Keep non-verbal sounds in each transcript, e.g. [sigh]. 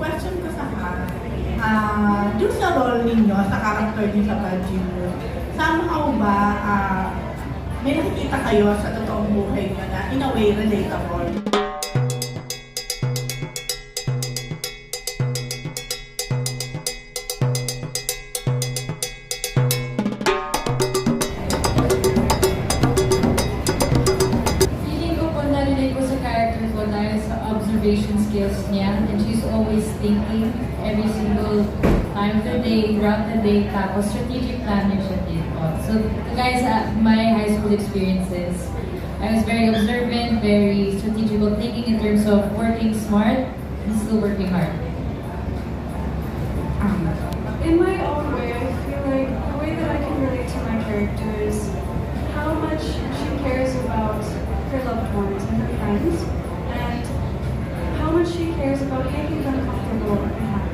question ko sa ka, ah, yung sa role ninyo, sa character niyo sa Bad somehow ba, ah, may nakikita kayo sa totoong buhay niyo na in a way relatable? Thinking every single time of the day, throughout the day, tapos strategic planning siya. So, guys, uh, my high school experiences, I was very observant, very strategical thinking in terms of working smart and still working hard. In my own way, I feel like the way that I can relate to my character is how much she cares about her loved ones and her friends, she cares about making them comfortable and happy.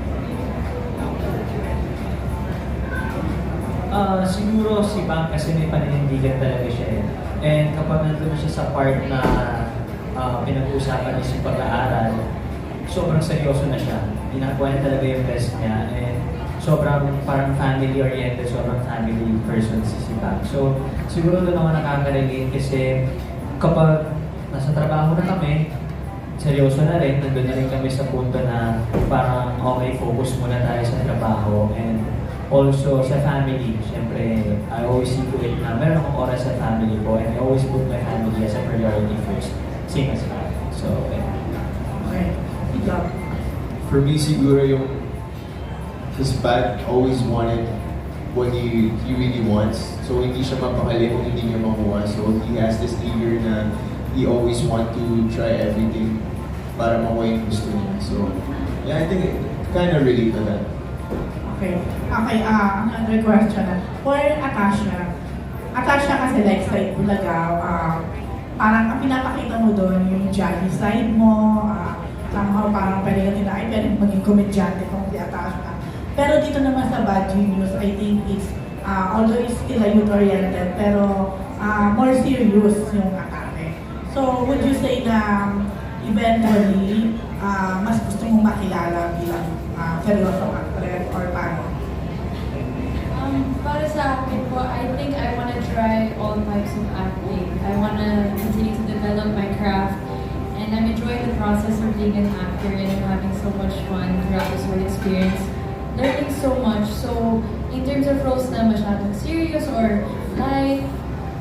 Ah, siguro si Bang kasi may paninindigan talaga siya eh. And kapag nandun na siya sa part na ah, pinag-uusapan niya sa pag-aaral, sobrang seryoso na siya. Ginagawa talaga yung best niya. And sobrang parang family-oriented, sobrang family person si si Bang. So, siguro doon ako nakaka-relate kasi kapag nasa trabaho na kami, seryoso na rin, nandun na rin kami sa punto na parang okay, focus muna tayo sa trabaho and also sa family. Siyempre, I always see to it na meron akong oras sa family ko and I always put my family as a priority first. Same as that. So, yeah. Okay, ikaw. For me, siguro yung his bad always wanted what he, he really wants. So, hindi siya mapakali kung hindi niya makuha. So, he has this eager na he always want to try everything para makuha yung gusto niya. So, yeah, I think it kind of relate to that. Okay. Okay, ah, another question. For Atasha, Atasha kasi like side Bulaga, ah, parang ang pinapakita mo doon yung jolly side mo, ah, somehow parang pwede ka nila, ay pwede maging komedyante kung si Atasha. Pero dito naman sa Bad Genius, I think it's, ah, although it's still a youth-oriented, pero ah, more serious yung atake. So, would you say na eventually, ah, mas gusto mong makilala bilang uh, seryosong actress or paano? Um, para sa akin po, I think I want to try all types of acting. I want to continue to develop my craft. And I'm enjoying the process of being an actor and having so much fun throughout this whole experience. Learning so much. So, in terms of roles na masyadong serious or light,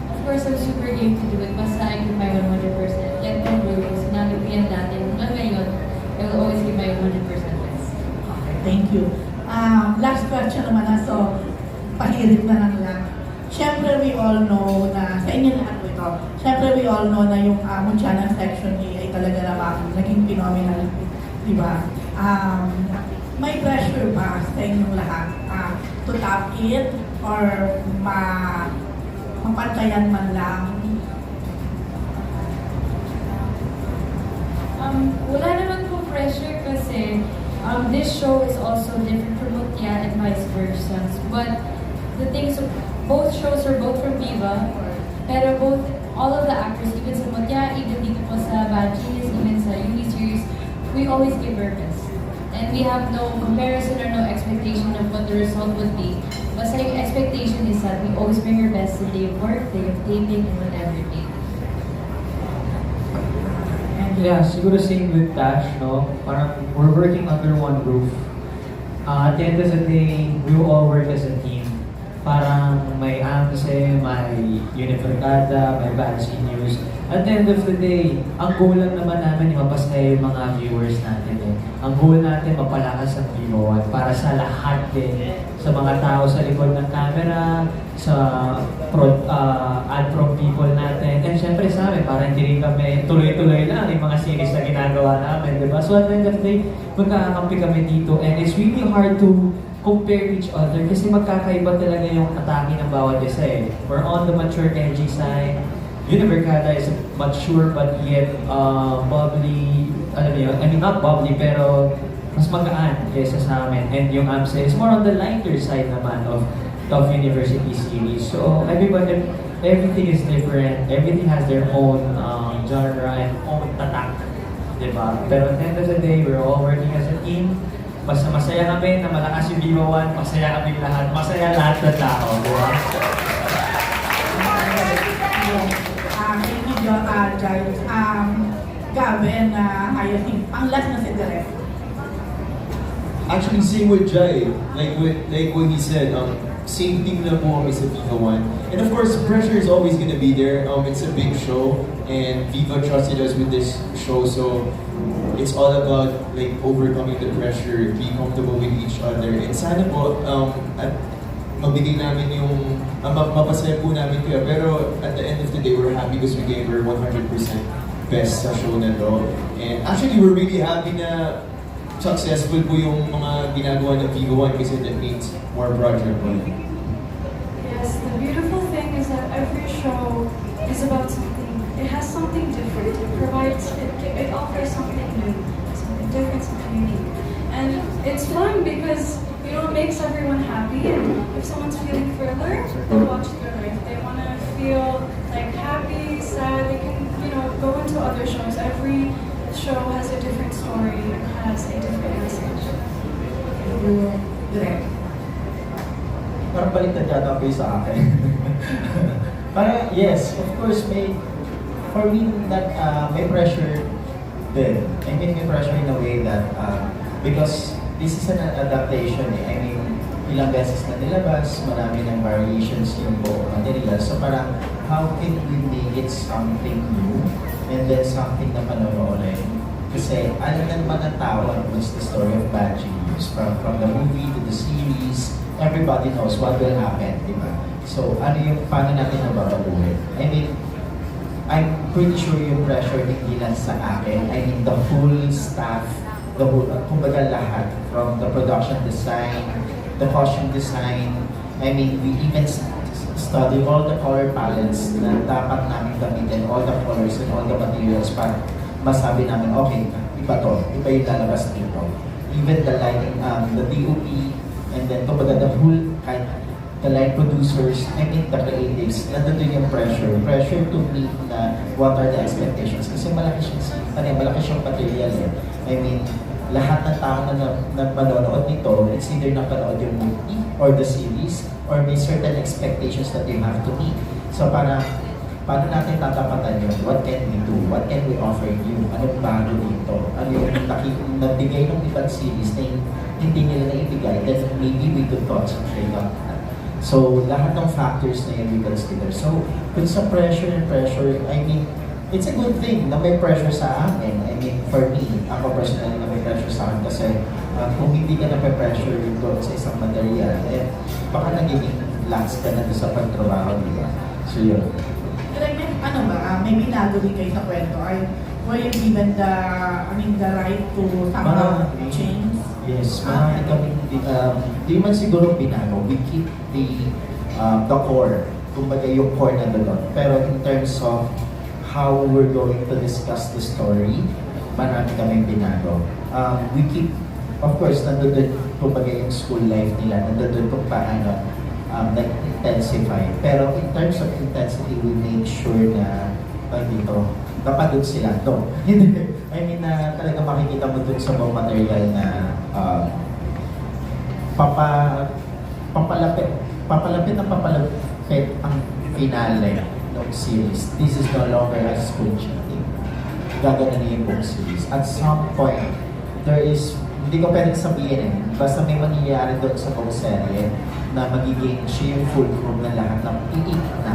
of course, I'm super game to do it. Basta I give my 100%. Yan yung role. Sinabi ko yan dati. Hanggang ngayon, I will always give my 100% best. Okay, thank you. Um, last question naman na, so pahirit na lang lang. Siyempre, we all know na, sa inyo lahat po ito, siyempre, we all know na yung uh, Muntiana Section A ay talaga namang naging phenomenal, di ba? Um, may pressure ba sa inyong lahat ah, to top it or ma mapantayan man lang? Um, wala naman po pressure kasi um, this show is also different from Mutya and vice versa. But the things, both shows are both from Viva, pero both, all of the actors, even sa Mutya, even dito po sa Bad Genius, even sa Uni series, we always give our best. And we have no comparison or no expectation of what the result would be. But yung expectation is that we always bring our best the day of work, day of taping, and whatever day. Yeah, siguro same with Tash, no? Parang we're working under one roof. Uh, at the end of the day, we all work as a team. Parang may AMSE, may Univercada, may Bad News. At the end of the day, ang goal lang naman namin yung mapasaya yung mga viewers natin. Ang goal natin mapalakas ang One para sa lahat din. Sa mga tao sa likod ng camera, sa pro, uh, ad prom people natin. And syempre sa amin, para hindi rin kami tuloy-tuloy lang yung mga series na ginagawa namin, di ba? So at the end of the day, magkakakampi kami dito and it's really hard to compare each other kasi magkakaiba talaga yung atake ng bawat isa eh. We're on the mature edgy side. Univercada is mature but yet uh, bubbly, alam yun, I mean not bubbly pero mas magaan kaysa sa amin. And yung AMSA is more on the lighter side naman of of university series. So everybody, everything is different. Everything has their own um, genre and own tatak. Di di ba? Pero at the end of the day, we're all working as a team. Basta masaya kami na malakas yung One, masaya kami lahat, masaya lahat ng tao, di ba? Um, ayaw think, ang last na si. Actually, same with Jai. Like what, like what he said, um, same thing na po kami sa Viva One. And of course, pressure is always gonna be there. Um, it's a big show, and Viva trusted us with this show, so it's all about like overcoming the pressure, be comfortable with each other, and sana po, um, at mabigay namin yung, uh, ma- mapasaya po namin kayo. Pero at the end of the day, we're happy because we gave her 100% best sa show na to. And actually, we're really happy na successful po yung mga ginagawa ng Vivo One kasi that means more project po. Yes, the beautiful thing is that every show is about something. It has something different. It provides, it, it offers something new, something different, something unique. And it's fun because, you know, it makes everyone happy. And into other shows. Every show has a different story and has a different message. You, Direk. Parang baliktad yata yung sa akin. [laughs] Parang, yes, of course, may, for me, that, uh, may pressure din. I mean, may pressure in a way that, uh, because this is an adaptation eh. I mean, ilang beses na nilabas, marami ng variations yung buong material. So parang, how can we make it something new and then something na panonoorin? Kasi alam na naman ng tao ano what's the story of Bad Genius. From, from the movie to the series, everybody knows what will happen, di ba? So, ano yung, paano natin nababaguhin? I mean, I'm pretty sure yung pressure hindi lang sa akin. I mean, the whole staff, the whole, kumbaga lahat, from the production design, the costume design, I mean, we even study all the color palettes na dapat namin gamitin, all the colors and all the materials para masabi namin, okay, iba to, iba yung lalabas dito. Even the lighting, um, the DOP, and then kumbaga the whole kind the light producers, I mean the creatives, nandun yung pressure. Pressure to meet na what are the expectations. Kasi malaki siyang, yun, malaki siyang material eh. I mean, lahat ng tao na, na, nito, it's either napanood yung movie or the series or may certain expectations that you have to meet. So para paano natin tatapatan yun? What can we do? What can we offer you? Anong bago dito? Ano yung nabigay ng ibang series na hindi nila naibigay? Then maybe we could concentrate on that. So, lahat ng factors na yun we consider. So, kung sa pressure and pressure, I mean, it's a good thing na may pressure sa amin. I mean, for me, ako personally na may pressure sa akin kasi uh, kung hindi ka na pressure doon sa isang material, eh, baka nagiging lax ka na sa pagtrabaho, di ba? So, yun. May- ano ba, ah, may binago din kayo sa kwento? Ay, were you given the, I mean, the right to somehow change? Yes, marami kami, um, di man siguro binago. We keep the, um, the core. Kumbaga yung core na doon. Pero in terms of how we're going to discuss the story, marami kami binago. Um, we keep, of course, nandun doon, kumbaga yung school life nila, nandun doon kung paano um, nag-intensify. Pero in terms of intensity, we make sure na, pag dito, napadod sila. [laughs] Hindi. I mean, na talaga makikita mo dun sa mga material na um, papa, papalapit, papalapit na papalapit ang finale ng series. This is no longer a school cheating. Gagana niya yung buong series. At some point, there is, hindi ko pwedeng sabihin eh, basta may mangyayari doon sa buong serye na magiging siya yung full crew na lahat ng iik na.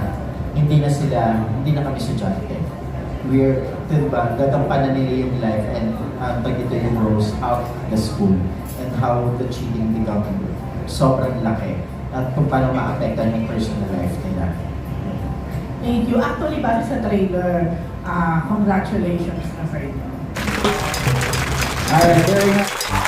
Hindi na sila, hindi na kami estudyante we're, diba, gagampanan nila yung life and uh, pag ito yung rose out the school and how the cheating become sobrang laki at kung paano maapektan yung personal life nila. Thank you. Actually, base sa trailer, ah, congratulations na sa inyo. Alright, very much.